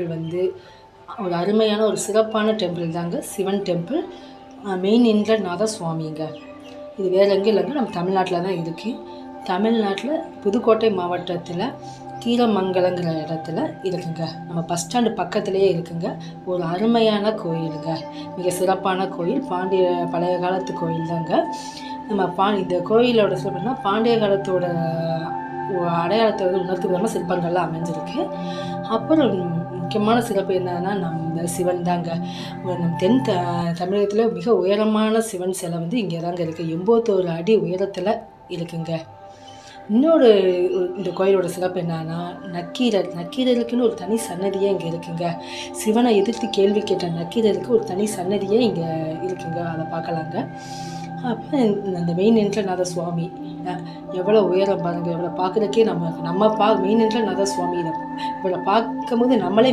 Temple வந்து ஒரு அருமையான ஒரு சிறப்பான டெம்பிள் தாங்க. சிவன் டெம்பிள் மெயின் இந்திரநாத சுவாமிங்க இது வேறு எங்கேயும் இல்லைங்க. நம்ம தமிழ்நாட்டில் தான் இருக்குது தமிழ்நாட்டில் புதுக்கோட்டை மாவட்டத்தில் கீரமங்கலங்கிற இடத்துல இருக்குங்க. நம்ம பஸ் ஸ்டாண்டு பக்கத்துலேயே இருக்குங்க. ஒரு அருமையான கோயிலுங்க. மிக சிறப்பான கோயில். பாண்டிய பழைய காலத்து கோயில் தாங்க. நம்ம பா இந்த கோயிலோட சிறப்புனா பாண்டிய காலத்தோட அடையாளத்தை வந்து உணர்த்துவதாக சிற்பங்கள்லாம் அமைஞ்சிருக்கு. அப்புறம் முக்கியமான சிறப்பு என்னன்னா நம்ம சிவன் தாங்க. நம் தென் த தமிழகத்தில் மிக உயரமான சிவன் சிலை வந்து இங்கே தாங்க இருக்குது எண்பத்தோரு அடி உயரத்தில் இருக்குங்க. இன்னொரு இந்த கோயிலோட சிறப்பு என்னன்னா நக்கீரர் நக்கீரருக்குன்னு ஒரு தனி சன்னதியே இங்கே இருக்குங்க. சிவனை எதிர்த்து கேள்வி கேட்ட நக்கீரருக்கு ஒரு தனி சன்னதியே இங்கே இருக்குங்க. அதை பார்க்கலாங்க. அப்போ அந்த மெயின் என்ட்ரநாத சுவாமி எவ்வளோ உயரம் பாருங்கள் இவளை பார்க்குறதுக்கே நம்ம நம்ம பா மெயின் என்ட்ரநாத சுவாமி இதை இவளை பார்க்கும்போது நம்மளே